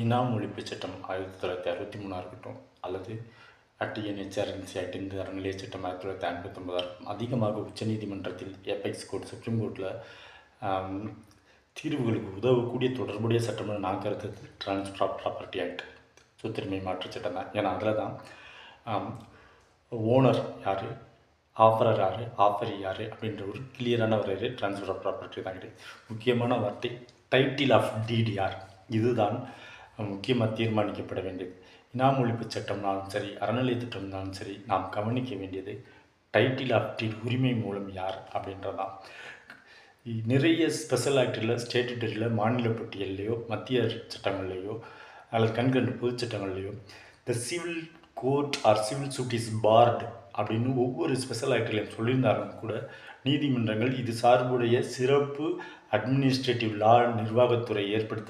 இனாம் ஒழிப்பு சட்டம் ஆயிரத்தி தொள்ளாயிரத்தி அறுபத்தி மூணாக இருக்கட்டும் அல்லது டிஎன்ஹெச்ஆர்என்சி ஆக்ட் இந்த அறநிலைய சட்டம் ஆயிரத்தி தொள்ளாயிரத்தி ஐம்பத்தொம்பதாக இருக்கட்டும் அதிகமாக உச்சநீதிமன்றத்தில் ஏபெக்ஸ் கோர்ட் சுப்ரீம் கோர்ட்டில் தீர்வுகளுக்கு உதவக்கூடிய தொடர்புடைய சட்டம்னு நான் கருத்து ட்ரான்ஸ்ஃபர் ஆஃப் ப்ராப்பர்ட்டி ஆக்ட் சொத்துரிமை மாற்று சட்டம் தான். ஏன்னா அதில் தான் ஓனர் யார் ஆஃபரர் யார் ஆஃபர் யார் அப்படின்ற ஒரு கிளியரான ஒரு ட்ரான்ஸ்ஃபர் ஆஃப் ப்ராப்பர்ட்டி தான் கிடையாது முக்கியமான வார்த்தை டைட்டில் ஆஃப் டிடிஆர் இதுதான் முக்கியமாக தீர்மானிக்கப்பட வேண்டியது. இனாம் ஒழிப்பு சட்டம்னாலும் சரி அறநிலைய திட்டம்னாலும் சரி நாம் கவனிக்க வேண்டியது டைட்டில் ஆஃப் டீட் உரிமை மூலம் யார் அப்படின்றதான். நிறைய ஸ்பெஷல் ஆக்டில் ஸ்டேட்டுட்டரியில் மாநில பட்டியல்லையோ மத்திய சட்டங்கள்லையோ அல்லது கண்கண்டு பொது சட்டங்கள்லையோ the civil court or civil suit is barred அப்படின்னு ஒவ்வொரு ஸ்பெஷல் ஆக்டிலையும் சொல்லியிருந்தாலும் கூட நீதிமன்றங்கள் இது சார்புடைய சிறப்பு அட்மினிஸ்ட்ரேட்டிவ் லா நிர்வாகத்துறை ஏற்படுத்த